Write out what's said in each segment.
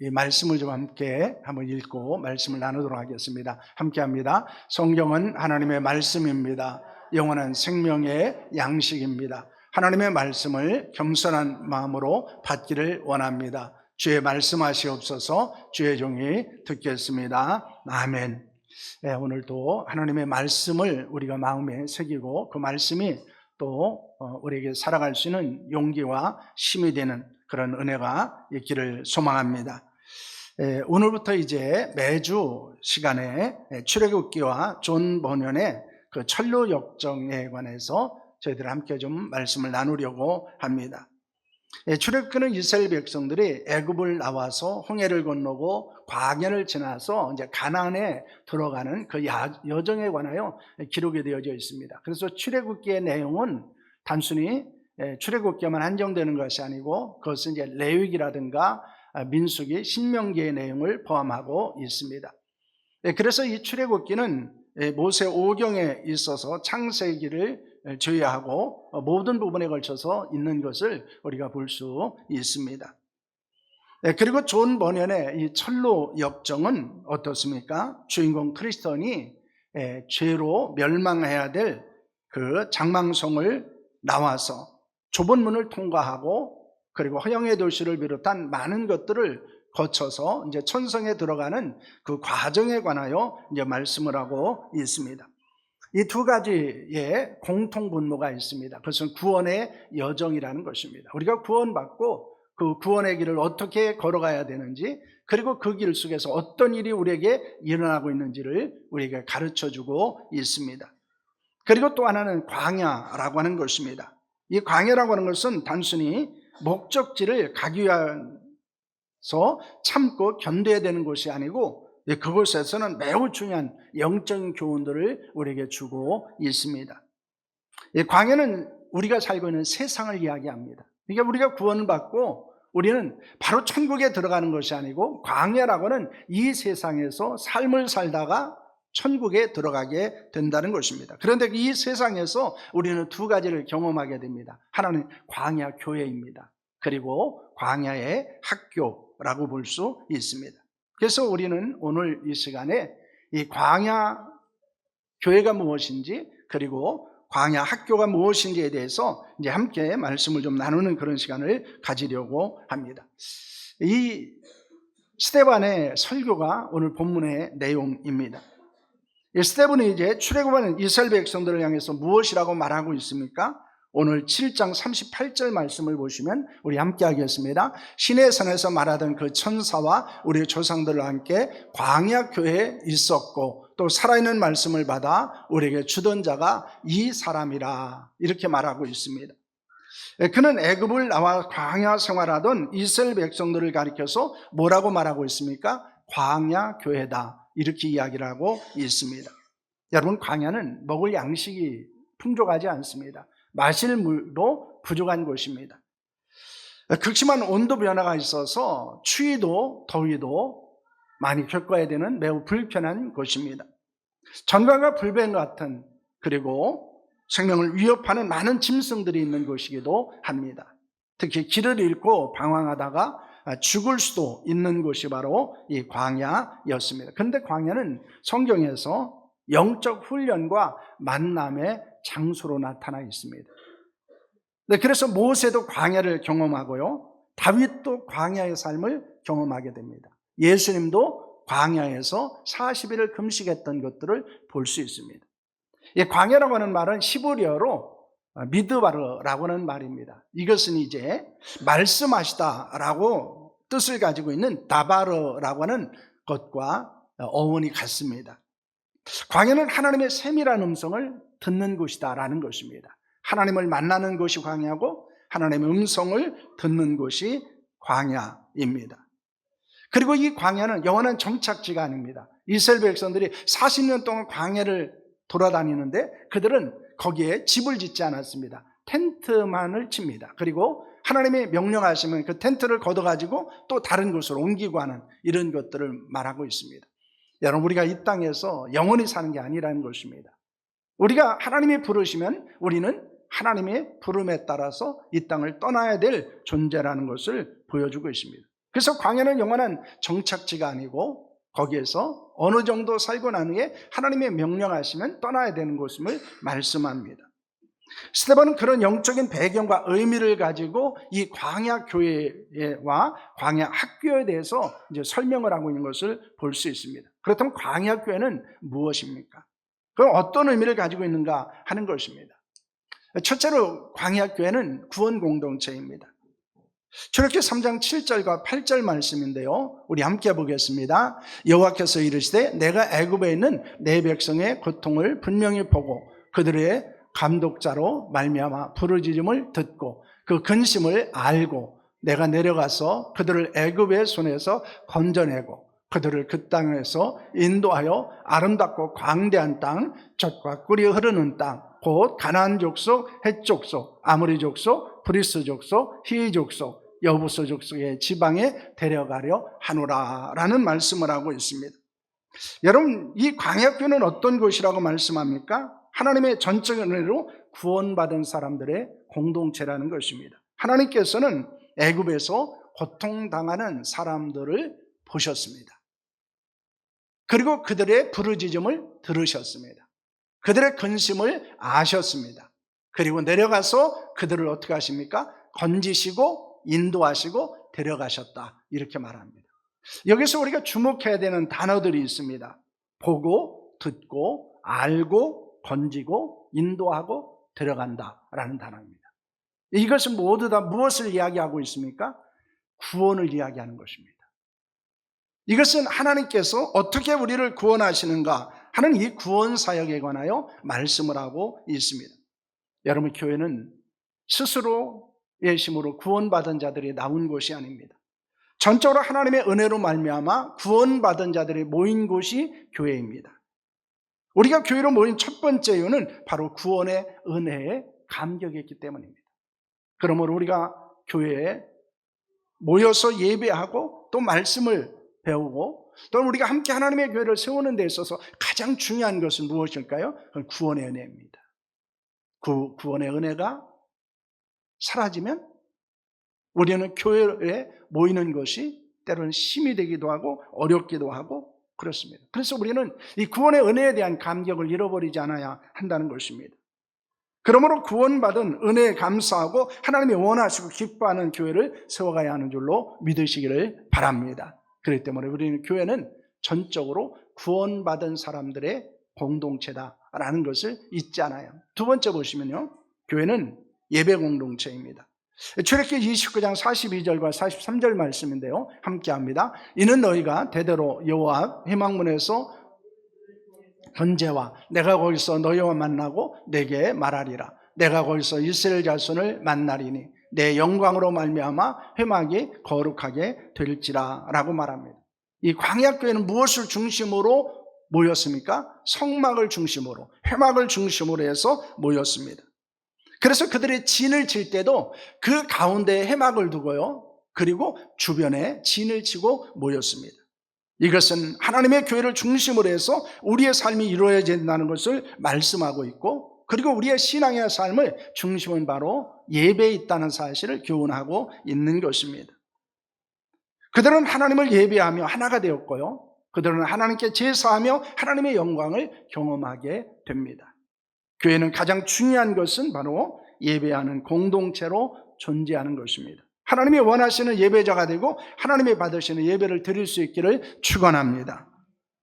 이 말씀을 좀 함께 한번 읽고 말씀을 나누도록 하겠습니다. 함께 합니다. 성경은 하나님의 말씀입니다. 영원한 생명의 양식입니다. 하나님의 말씀을 겸손한 마음으로 받기를 원합니다. 주의 말씀하시옵소서 주의 종이 듣겠습니다. 아멘. 네, 오늘도 하나님의 말씀을 우리가 마음에 새기고 그 말씀이 또 어, 우리에게 살아갈 수 있는 용기와 힘이 되는 그런 은혜가 있기를 소망합니다. 에, 오늘부터 이제 매주 시간에 에, 출애굽기와 존 번연의 그 철로 역정에 관해서 저희들 함께 좀 말씀을 나누려고 합니다. 예, 출애굽기는 이스라엘 백성들이 애굽을 나와서 홍해를 건너고 광야를 지나서 이제 가나안에 들어가는 그 야- 여정에 관하여 기록이 되어져 있습니다. 그래서 출애굽기의 내용은 단순히 예, 출애굽기만 한정되는 것이 아니고 그것은 이제 레위기라든가 아, 민수기, 신명기의 내용을 포함하고 있습니다. 예, 그래서 이 출애굽기는 예, 모세 오경에 있어서 창세기를 제외하고 어, 모든 부분에 걸쳐서 있는 것을 우리가 볼 수 있습니다. 네, 그리고 존 버년의 이 철로 역정은 어떻습니까? 주인공 크리스턴이 예, 죄로 멸망해야 될 그 장망성을 나와서 좁은 문을 통과하고 그리고 허영의 도시를 비롯한 많은 것들을 거쳐서 이제 천성에 들어가는 그 과정에 관하여 이제 말씀을 하고 있습니다. 이 두 가지의 공통 분모가 있습니다. 그것은 구원의 여정이라는 것입니다. 우리가 구원받고 그 구원의 길을 어떻게 걸어가야 되는지 그리고 그 길 속에서 어떤 일이 우리에게 일어나고 있는지를 우리에게 가르쳐 주고 있습니다. 그리고 또 하나는 광야라고 하는 것입니다. 이 광야라고 하는 것은 단순히 목적지를 가기 위해서 참고 견뎌야 되는 것이 아니고 예, 그곳에서는 매우 중요한 영적인 교훈들을 우리에게 주고 있습니다. 이 광야는 우리가 살고 있는 세상을 이야기합니다. 그러니까 우리가 구원을 받고 우리는 바로 천국에 들어가는 것이 아니고 광야라고는 이 세상에서 삶을 살다가 천국에 들어가게 된다는 것입니다. 그런데 이 세상에서 우리는 두 가지를 경험하게 됩니다. 하나는 광야 교회입니다. 그리고 광야의 학교라고 볼 수 있습니다. 그래서 우리는 오늘 이 시간에 이 광야 교회가 무엇인지 그리고 광야 학교가 무엇인지에 대해서 이제 함께 말씀을 좀 나누는 그런 시간을 가지려고 합니다. 이 스테반의 설교가 오늘 본문의 내용입니다. 이 스테반이 이제 출애굽하는 이스라엘 백성들을 향해서 무엇이라고 말하고 있습니까? 오늘 7장 38절 말씀을 보시면 우리 함께 하겠습니다. 신의 산에서 말하던 그 천사와 우리 조상들과 함께 광야 교회에 있었고 또 살아있는 말씀을 받아 우리에게 주던 자가 이 사람이라 이렇게 말하고 있습니다. 예, 그는 애굽을 나와 광야 생활하던 이스라엘 백성들을 가리켜서 뭐라고 말하고 있습니까? 광야 교회다 이렇게 이야기를 하고 있습니다. 여러분 광야는 먹을 양식이 풍족하지 않습니다. 마실 물도 부족한 곳입니다. 극심한 온도 변화가 있어서 추위도 더위도 많이 겪어야 되는 매우 불편한 곳입니다. 전과가 불변 같은 그리고 생명을 위협하는 많은 짐승들이 있는 곳이기도 합니다. 특히 길을 잃고 방황하다가 죽을 수도 있는 곳이 바로 이 광야였습니다. 그런데 광야는 성경에서 영적 훈련과 만남의 장소로 나타나 있습니다. 네, 그래서 모세도 광야를 경험하고요. 다윗도 광야의 삶을 경험하게 됩니다. 예수님도 광야에서 40일을 금식했던 것들을 볼 수 있습니다. 이 광야라고 하는 말은 히브리어로 미드바르라고 하는 말입니다. 이것은 이제 말씀하시다라고 뜻을 가지고 있는 다바르라고 하는 것과 어원이 같습니다. 광야는 하나님의 세밀한 음성을 듣는 곳이다라는 것입니다. 하나님을 만나는 것이 광야고 하나님의 음성을 듣는 곳이 광야입니다. 그리고 이 광야는 영원한 정착지가 아닙니다. 이스라엘 백성들이 40년 동안 광야를 돌아다니는데 그들은 거기에 집을 짓지 않았습니다. 텐트만을 칩니다. 그리고 하나님이 명령하시면 그 텐트를 걷어가지고 또 다른 곳으로 옮기고 하는 이런 것들을 말하고 있습니다. 여러분, 우리가 이 땅에서 영원히 사는 게 아니라는 것입니다. 우리가 하나님이 부르시면 우리는 하나님의 부름에 따라서 이 땅을 떠나야 될 존재라는 것을 보여주고 있습니다. 그래서 광야는 영원한 정착지가 아니고 거기에서 어느 정도 살고 난 후에 하나님의 명령하시면 떠나야 되는 곳임을 말씀합니다. 스테반은 그런 영적인 배경과 의미를 가지고 이 광야 교회와 광야 학교에 대해서 이제 설명을 하고 있는 것을 볼 수 있습니다. 그렇다면 광야 교회는 무엇입니까? 그럼 어떤 의미를 가지고 있는가 하는 것입니다. 첫째로 광야 교회는 구원 공동체입니다. 저렇게 3장 7절과 8절 말씀인데요. 우리 함께 보겠습니다. 여호와께서 이르시되 내가 애굽에 있는 내 백성의 고통을 분명히 보고 그들의 감독자로 말미암아 부르짖음을 듣고 그 근심을 알고 내가 내려가서 그들을 애굽의 손에서 건져내고 그들을 그 땅에서 인도하여 아름답고 광대한 땅, 젖과 꿀이 흐르는 땅, 곧 가나안 족속, 헷 족속, 아무리 족속, 브리스 족속, 히이 족속, 여부서 족속의 지방에 데려가려 하노라라는 말씀을 하고 있습니다. 여러분, 이 광야교는 어떤 곳이라고 말씀합니까? 하나님의 전적인 은혜로 구원받은 사람들의 공동체라는 것입니다. 하나님께서는 애굽에서 고통당하는 사람들을 보셨습니다. 그리고 그들의 부르짖음을 들으셨습니다. 그들의 근심을 아셨습니다. 그리고 내려가서 그들을 어떻게 하십니까? 건지시고 인도하시고 데려가셨다. 이렇게 말합니다. 여기서 우리가 주목해야 되는 단어들이 있습니다. 보고, 듣고, 알고, 건지고, 인도하고, 데려간다 라는 단어입니다. 이것은 모두 다 무엇을 이야기하고 있습니까? 구원을 이야기하는 것입니다. 이것은 하나님께서 어떻게 우리를 구원하시는가 하는 이 구원 사역에 관하여 말씀을 하고 있습니다. 여러분 교회는 스스로 의 힘으로 구원받은 자들이 나온 곳이 아닙니다. 전적으로 하나님의 은혜로 말미암아 구원받은 자들이 모인 곳이 교회입니다. 우리가 교회로 모인 첫 번째 이유는 바로 구원의 은혜에 감격했기 때문입니다. 그러므로 우리가 교회에 모여서 예배하고 또 말씀을 배우고 또 우리가 함께 하나님의 교회를 세우는 데 있어서 가장 중요한 것은 무엇일까요? 구원의 은혜입니다. 그 구원의 은혜가 사라지면 우리는 교회에 모이는 것이 때로는 힘이 되기도 하고 어렵기도 하고 그렇습니다. 그래서 우리는 이 구원의 은혜에 대한 감격을 잃어버리지 않아야 한다는 것입니다. 그러므로 구원받은 은혜에 감사하고 하나님이 원하시고 기뻐하는 교회를 세워가야 하는 줄로 믿으시기를 바랍니다. 그렇기 때문에 우리는 교회는 전적으로 구원받은 사람들의 공동체다라는 것을 잊지 않아요. 두 번째 보시면요. 교회는 예배 공동체입니다. 출애굽기 29장 42절과 43절 말씀인데요. 함께 합니다. 이는 너희가 대대로 여호와 앞 희망문에서 현재와 내가 거기서 너희와 만나고 내게 말하리라. 내가 거기서 이스라엘 자손을 만나리니 내 영광으로 말미암아 회막이 거룩하게 될지라라고 말합니다. 이 광야교회는 무엇을 중심으로 모였습니까? 성막을 중심으로 회막을 중심으로 해서 모였습니다. 그래서 그들의 진을 칠 때도 그 가운데에 해막을 두고요. 그리고 주변에 진을 치고 모였습니다. 이것은 하나님의 교회를 중심으로 해서 우리의 삶이 이루어야 된다는 것을 말씀하고 있고 그리고 우리의 신앙의 삶을 중심은 바로 예배에 있다는 사실을 교훈하고 있는 것입니다. 그들은 하나님을 예배하며 하나가 되었고요. 그들은 하나님께 제사하며 하나님의 영광을 경험하게 됩니다. 교회는 가장 중요한 것은 바로 예배하는 공동체로 존재하는 것입니다. 하나님이 원하시는 예배자가 되고 하나님이 받으시는 예배를 드릴 수 있기를 축원합니다.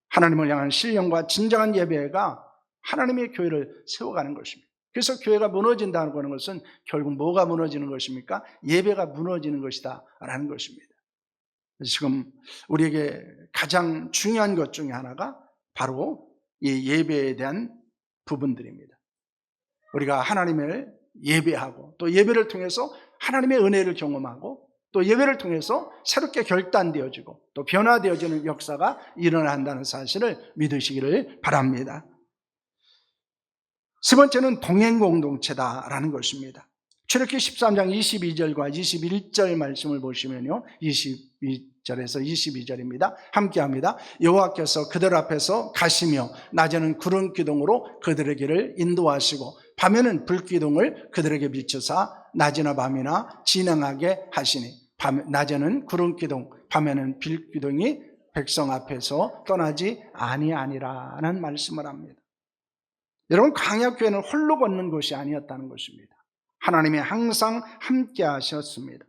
하나님을 향한 신령과 진정한 예배가 하나님의 교회를 세워가는 것입니다. 그래서 교회가 무너진다는 것은 결국 뭐가 무너지는 것입니까? 예배가 무너지는 것이다 라는 것입니다. 지금 우리에게 가장 중요한 것 중에 하나가 바로 이 예배에 대한 부분들입니다. 우리가 하나님을 예배하고 또 예배를 통해서 하나님의 은혜를 경험하고 또 예배를 통해서 새롭게 결단되어지고 또 변화되어지는 역사가 일어난다는 사실을 믿으시기를 바랍니다. 세 번째는 동행 공동체다라는 것입니다. 출애굽기 13장 22절과 21절 말씀을 보시면요. 22절에서 22절입니다. 함께 합니다. 여호와께서 그들 앞에서 가시며 낮에는 구름 기둥으로 그들의 길을 인도하시고 밤에는 불 기둥을 그들에게 비추사 낮이나 밤이나 진행하게 하시니 밤, 낮에는 구름 기둥, 밤에는 빌기둥이 백성 앞에서 떠나지 아니하니라는 말씀을 합니다. 여러분 광야교회는 홀로 걷는 것이 아니었다는 것입니다. 하나님이 항상 함께 하셨습니다.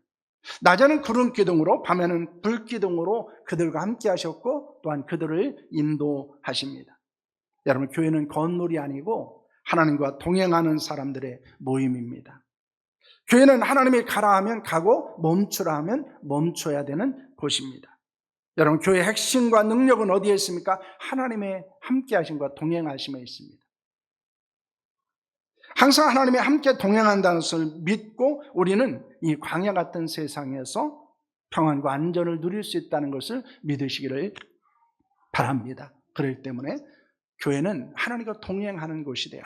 낮에는 구름 기둥으로 밤에는 불 기둥으로 그들과 함께 하셨고 또한 그들을 인도하십니다. 여러분 교회는 건물이 아니고 하나님과 동행하는 사람들의 모임입니다. 교회는 하나님이 가라 하면 가고 멈추라 하면 멈춰야 되는 곳입니다. 여러분 교회의 핵심과 능력은 어디에 있습니까? 하나님의 함께 하심과 동행하심에 있습니다. 항상 하나님이 함께 동행한다는 것을 믿고 우리는 이 광야 같은 세상에서 평안과 안전을 누릴 수 있다는 것을 믿으시기를 바랍니다. 그렇기 때문에 교회는 하나님과 동행하는 곳이 돼야.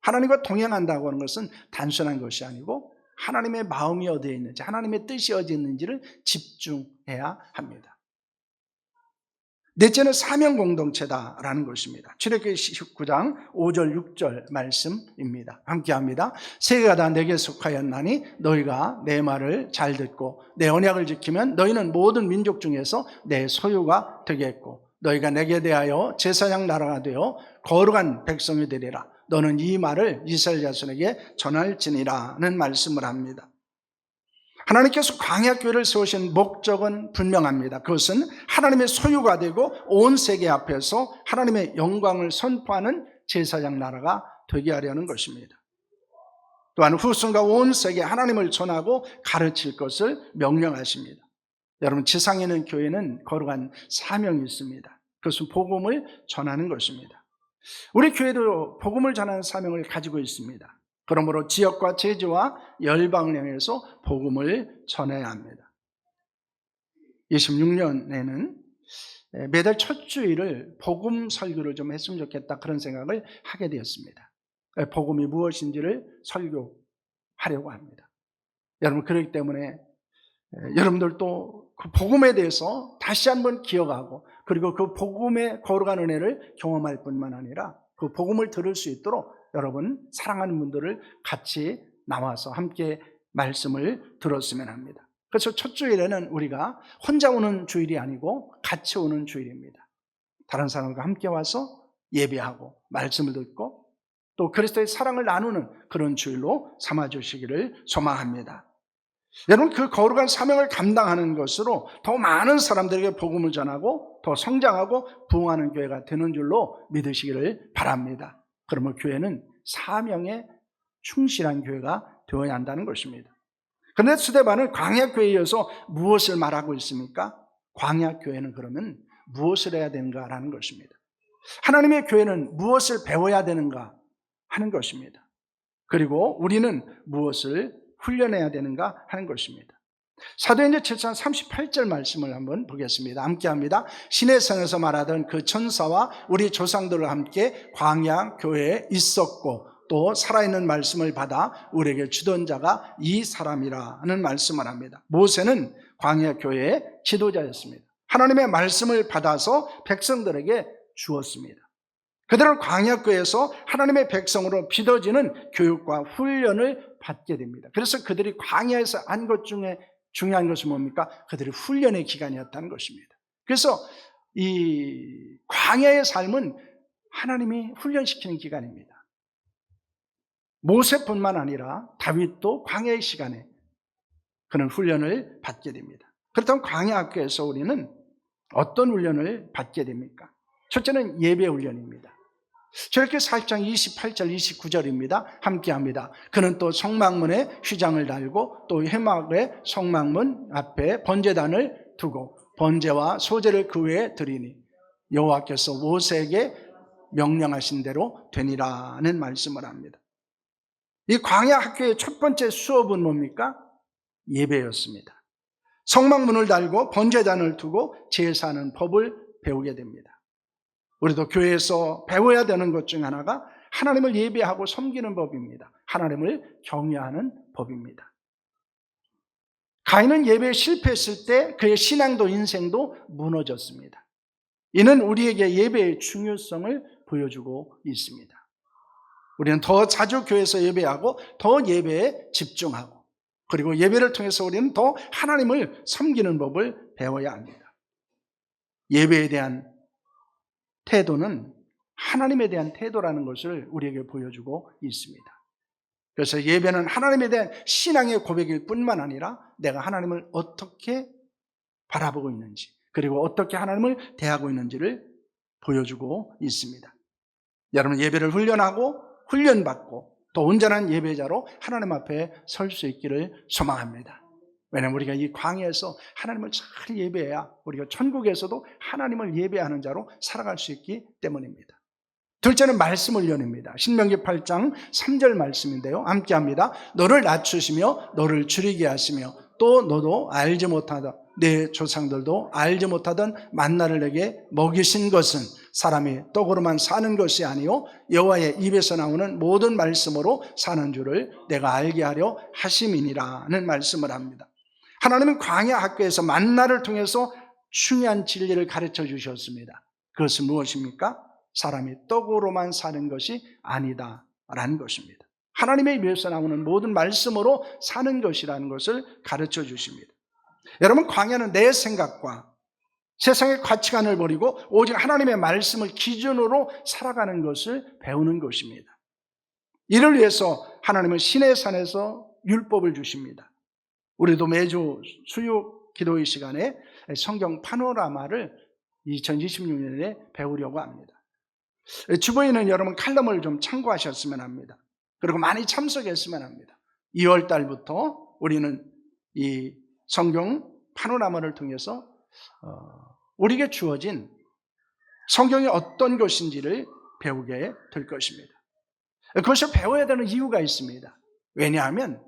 하나님과 동행한다고 하는 것은 단순한 것이 아니고 하나님의 마음이 어디에 있는지, 하나님의 뜻이 어디에 있는지를 집중해야 합니다. 넷째는 사명 공동체다라는 것입니다. 출애굽기 19장 5절 6절 말씀입니다. 함께 합니다. 세계가 다 내게 속하였나니 너희가 내 말을 잘 듣고 내 언약을 지키면 너희는 모든 민족 중에서 내 소유가 되겠고 너희가 내게 대하여 제사장 나라가 되어 거룩한 백성이 되리라. 너는 이 말을 이스라엘 자손에게 전할지니라는 말씀을 합니다. 하나님께서 광야교회를 세우신 목적은 분명합니다. 그것은 하나님의 소유가 되고 온 세계 앞에서 하나님의 영광을 선포하는 제사장 나라가 되게 하려는 것입니다. 또한 후손과 온 세계 하나님을 전하고 가르칠 것을 명령하십니다. 여러분 지상에 있는 교회는 거룩한 사명이 있습니다. 그것은 복음을 전하는 것입니다. 우리 교회도 복음을 전하는 사명을 가지고 있습니다. 그러므로 지역과 제주와 열방을 향해서 복음을 전해야 합니다. 26년에는 매달 첫 주일을 복음 설교를 좀 했으면 좋겠다 그런 생각을 하게 되었습니다. 복음이 무엇인지를 설교하려고 합니다. 여러분 그렇기 때문에 여러분들도 그 복음에 대해서 다시 한번 기억하고 그리고 그 복음의 거룩한 은혜를 경험할 뿐만 아니라 그 복음을 들을 수 있도록 여러분 사랑하는 분들을 같이 나와서 함께 말씀을 들었으면 합니다. 그래서 첫 주일에는 우리가 혼자 오는 주일이 아니고 같이 오는 주일입니다. 다른 사람과 함께 와서 예배하고 말씀을 듣고 또 그리스도의 사랑을 나누는 그런 주일로 삼아 주시기를 소망합니다. 여러분 그 거룩한 사명을 감당하는 것으로 더 많은 사람들에게 복음을 전하고 더 성장하고 부흥하는 교회가 되는 줄로 믿으시기를 바랍니다. 그러면 교회는 사명에 충실한 교회가 되어야 한다는 것입니다. 그런데 스데반은 광야교회에 이어서 무엇을 말하고 있습니까? 광야교회는 그러면 무엇을 해야 되는가라는 것입니다. 하나님의 교회는 무엇을 배워야 되는가 하는 것입니다. 그리고 우리는 무엇을 훈련해야 되는가 하는 것입니다. 사도행전 7장 38절 말씀을 한번 보겠습니다. 함께 합니다. 신의 성에서 말하던 그 천사와 우리 조상들과 함께 광야 교회에 있었고 또 살아있는 말씀을 받아 우리에게 주던 자가 이 사람이라는 말씀을 합니다. 모세는 광야 교회의 지도자였습니다. 하나님의 말씀을 받아서 백성들에게 주었습니다. 그들은 광야교에서 하나님의 백성으로 빚어지는 교육과 훈련을 받게 됩니다. 그래서 그들이 광야에서 한 것 중에 중요한 것은 뭡니까? 그들의 훈련의 기간이었다는 것입니다. 그래서 이 광야의 삶은 하나님이 훈련시키는 기간입니다. 모세뿐만 아니라 다윗도 광야의 시간에 그는 훈련을 받게 됩니다. 그렇다면 광야 학교에서 우리는 어떤 훈련을 받게 됩니까? 첫째는 예배 훈련입니다. 저렇게 4장 28절 29절입니다. 함께 합니다. 그는 또 성막문에 휘장을 달고 또 해막의 성막문 앞에 번제단을 두고 번제와 소제를 그 위에 드리니 여호와께서 모세에게 명령하신 대로 되니라는 말씀을 합니다. 이 광야 학교의 첫 번째 수업은 뭡니까? 예배였습니다. 성막문을 달고 번제단을 두고 제사하는 법을 배우게 됩니다. 우리도 교회에서 배워야 되는 것 중 하나가 하나님을 예배하고 섬기는 법입니다. 하나님을 경외하는 법입니다. 가인은 예배에 실패했을 때 그의 신앙도 인생도 무너졌습니다. 이는 우리에게 예배의 중요성을 보여주고 있습니다. 우리는 더 자주 교회에서 예배하고 더 예배에 집중하고 그리고 예배를 통해서 우리는 더 하나님을 섬기는 법을 배워야 합니다. 예배에 대한 태도는 하나님에 대한 태도라는 것을 우리에게 보여주고 있습니다. 그래서 예배는 하나님에 대한 신앙의 고백일 뿐만 아니라 내가 하나님을 어떻게 바라보고 있는지, 그리고 어떻게 하나님을 대하고 있는지를 보여주고 있습니다. 여러분 예배를 훈련하고 훈련받고 또 온전한 예배자로 하나님 앞에 설 수 있기를 소망합니다. 왜냐하면 우리가 이 광야에서 하나님을 잘 예배해야 우리가 천국에서도 하나님을 예배하는 자로 살아갈 수 있기 때문입니다. 둘째는 말씀 훈련입니다. 신명기 8장 3절 말씀인데요. 함께 합니다. 너를 낮추시며 너를 줄이게 하시며 또 너도 알지 못하다. 내 조상들도 알지 못하던 만나를 내게 먹이신 것은 사람이 떡으로만 사는 것이 아니요 여호와의 입에서 나오는 모든 말씀으로 사는 줄을 내가 알게 하려 하심이니라는 말씀을 합니다. 하나님은 광야 학교에서 만나를 통해서 중요한 진리를 가르쳐 주셨습니다. 그것은 무엇입니까? 사람이 떡으로만 사는 것이 아니다라는 것입니다. 하나님의 입에서 나오는 모든 말씀으로 사는 것이라는 것을 가르쳐 주십니다. 여러분 광야는 내 생각과 세상의 가치관을 버리고 오직 하나님의 말씀을 기준으로 살아가는 것을 배우는 것입니다. 이를 위해서 하나님은 신의 산에서 율법을 주십니다. 우리도 매주 수요 기도의 시간에 성경 파노라마를 2026년에 배우려고 합니다. 주보에는 여러분 칼럼을 좀 참고하셨으면 합니다. 그리고 많이 참석했으면 합니다. 2월 달부터 우리는 이 성경 파노라마를 통해서 어, 우리에게 주어진 성경이 어떤 것인지를 배우게 될 것입니다. 그것을 배워야 되는 이유가 있습니다. 왜냐하면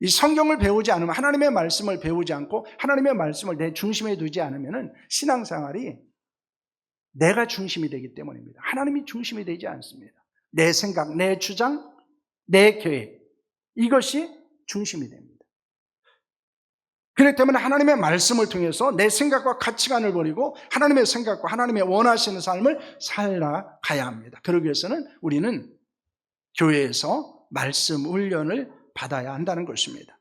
이 성경을 배우지 않으면 하나님의 말씀을 배우지 않고 하나님의 말씀을 내 중심에 두지 않으면 신앙생활이 내가 중심이 되기 때문입니다. 하나님이 중심이 되지 않습니다. 내 생각, 내 주장, 내 계획 이것이 중심이 됩니다. 그렇기 때문에 하나님의 말씀을 통해서 내 생각과 가치관을 버리고 하나님의 생각과 하나님의 원하시는 삶을 살아가야 합니다. 그러기 위해서는 우리는 교회에서 말씀 훈련을 받아야 한다는 것입니다.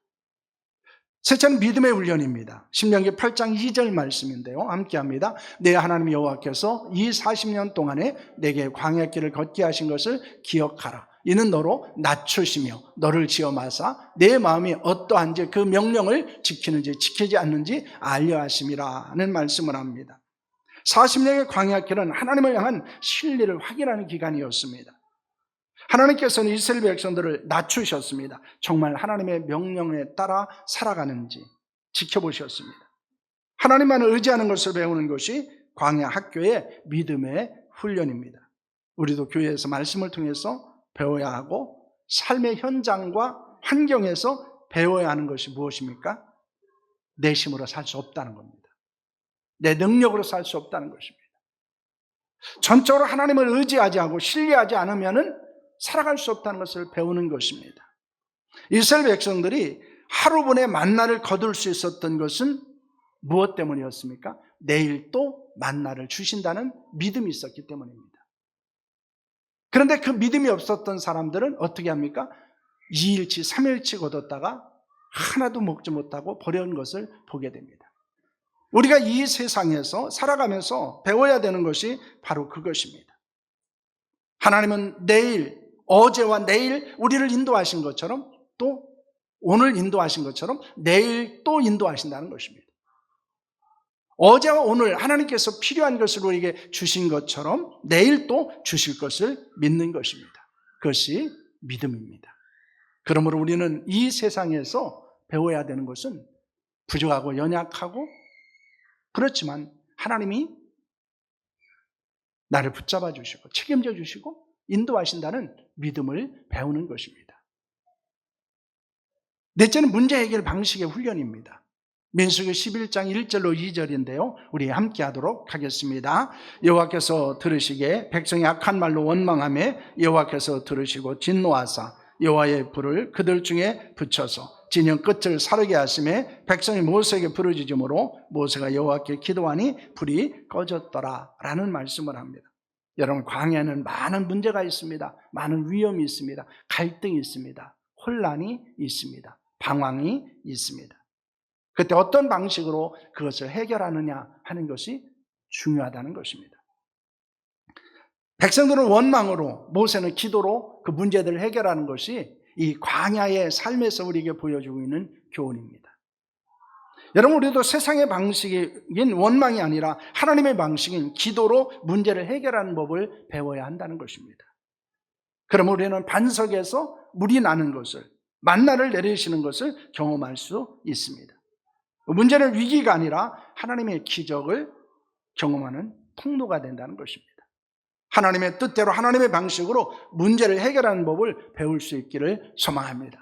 셋째는 믿음의 훈련입니다. 신명기 8장 2절 말씀인데요. 함께 합니다. 내 하나님 여호와께서 이 40년 동안에 내게 광야 길을 걷게 하신 것을 기억하라. 이는 너로 낮추시며 너를 지어 마사 내 마음이 어떠한지 그 명령을 지키는지 지키지 않는지 알려 하심이라는 말씀을 합니다. 40년의 광야 길은 하나님을 향한 신뢰를 확인하는 기간이었습니다. 하나님께서는 이스라엘 백성들을 낮추셨습니다. 정말 하나님의 명령에 따라 살아가는지 지켜보셨습니다. 하나님만을 의지하는 것을 배우는 것이 광야 학교의 믿음의 훈련입니다. 우리도 교회에서 말씀을 통해서 배워야 하고 삶의 현장과 환경에서 배워야 하는 것이 무엇입니까? 내심으로 살 수 없다는 겁니다. 내 능력으로 살 수 없다는 것입니다. 전적으로 하나님을 의지하지 않고 신뢰하지 않으면 살아갈 수 없다는 것을 배우는 것입니다. 이스라엘 백성들이 하루분의 만나를 거둘 수 있었던 것은 무엇 때문이었습니까? 내일 또 만나를 주신다는 믿음이 있었기 때문입니다. 그런데 그 믿음이 없었던 사람들은 어떻게 합니까? 2일치, 3일치 거뒀다가 하나도 먹지 못하고 버려온 것을 보게 됩니다. 우리가 이 세상에서 살아가면서 배워야 되는 것이 바로 그것입니다. 하나님은 내일, 어제와 내일 우리를 인도하신 것처럼 또 오늘 인도하신 것처럼 내일 또 인도하신다는 것입니다. 어제와 오늘 하나님께서 필요한 것을 우리에게 주신 것처럼 내일 또 주실 것을 믿는 것입니다. 그것이 믿음입니다. 그러므로 우리는 이 세상에서 배워야 되는 것은 부족하고 연약하고 그렇지만 하나님이 나를 붙잡아 주시고 책임져 주시고 인도하신다는 믿음을 배우는 것입니다. 넷째는 문제 해결 방식의 훈련입니다. 민수기 11장 1절로 2절인데요. 우리 함께 하도록 하겠습니다. 여호와께서 들으시게 백성이 악한 말로 원망함에 여호와께서 들으시고 진노하사 여호와의 불을 그들 중에 붙여서 진영 끝을 사르게 하심에 백성이 모세에게 부르짖음으로 모세가 여호와께 기도하니 불이 꺼졌더라라는 말씀을 합니다. 여러분 광야는 많은 문제가 있습니다. 많은 위험이 있습니다. 갈등이 있습니다. 혼란이 있습니다. 방황이 있습니다. 그때 어떤 방식으로 그것을 해결하느냐 하는 것이 중요하다는 것입니다. 백성들은 원망으로, 모세는 기도로 그 문제들을 해결하는 것이 이 광야의 삶에서 우리에게 보여주고 있는 교훈입니다. 여러분, 우리도 세상의 방식인 원망이 아니라 하나님의 방식인 기도로 문제를 해결하는 법을 배워야 한다는 것입니다. 그럼 우리는 반석에서 물이 나는 것을, 만나를 내리시는 것을 경험할 수 있습니다. 문제는 위기가 아니라 하나님의 기적을 경험하는 통로가 된다는 것입니다. 하나님의 뜻대로 하나님의 방식으로 문제를 해결하는 법을 배울 수 있기를 소망합니다.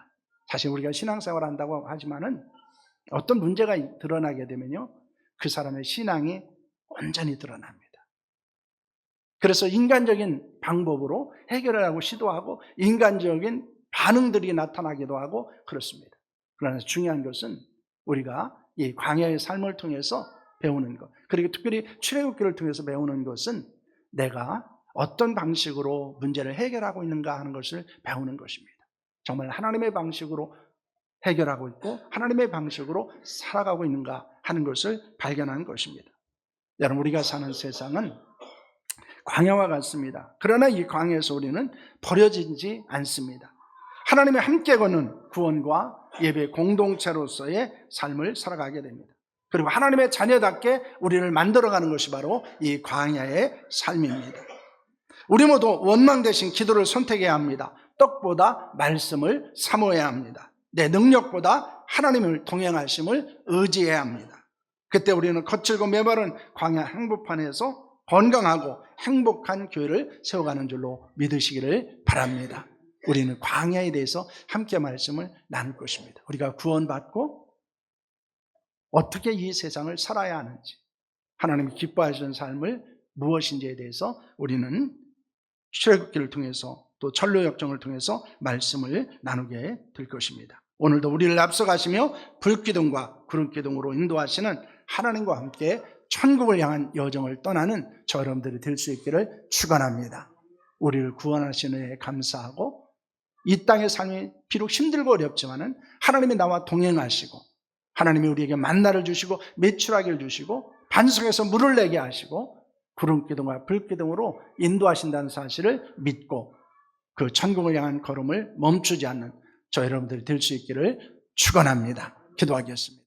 사실 우리가 신앙생활 한다고 하지만은 어떤 문제가 드러나게 되면요. 그 사람의 신앙이 온전히 드러납니다. 그래서 인간적인 방법으로 해결을 하고 시도하고 인간적인 반응들이 나타나기도 하고 그렇습니다. 그러나 중요한 것은 우리가 이 광야의 삶을 통해서 배우는 것, 그리고 특별히 출애굽기를 통해서 배우는 것은 내가 어떤 방식으로 문제를 해결하고 있는가 하는 것을 배우는 것입니다. 정말 하나님의 방식으로 해결하고 있고 하나님의 방식으로 살아가고 있는가 하는 것을 발견하는 것입니다. 여러분 우리가 사는 세상은 광야와 같습니다. 그러나 이 광야에서 우리는 버려지지 않습니다. 하나님의 함께 걷는 구원과 예배 공동체로서의 삶을 살아가게 됩니다. 그리고 하나님의 자녀답게 우리를 만들어가는 것이 바로 이 광야의 삶입니다. 우리 모두 원망 대신 기도를 선택해야 합니다. 떡보다 말씀을 사모해야 합니다. 내 능력보다 하나님을 동행하심을 의지해야 합니다. 그때 우리는 거칠고 메마른 광야 행복판에서 건강하고 행복한 교회를 세워가는 줄로 믿으시기를 바랍니다. 우리는 광야에 대해서 함께 말씀을 나눌 것입니다. 우리가 구원받고 어떻게 이 세상을 살아야 하는지, 하나님이 기뻐하시는 삶을 무엇인지에 대해서 우리는 출애굽기를 통해서 또 전로 역정을 통해서 말씀을 나누게 될 것입니다. 오늘도 우리를 앞서가시며 불기둥과 구름기둥으로 인도하시는 하나님과 함께 천국을 향한 여정을 떠나는 저 여러분들이 될 수 있기를 축원합니다. 우리를 구원하시는 에 감사하고 이 땅의 삶이 비록 힘들고 어렵지만은 하나님이 나와 동행하시고 하나님이 우리에게 만나를 주시고 매출하기를 주시고 반석에서 물을 내게 하시고 구름기둥과 불기둥으로 인도하신다는 사실을 믿고 그 천국을 향한 걸음을 멈추지 않는 저 여러분들이 될 수 있기를 축원합니다. 기도하겠습니다.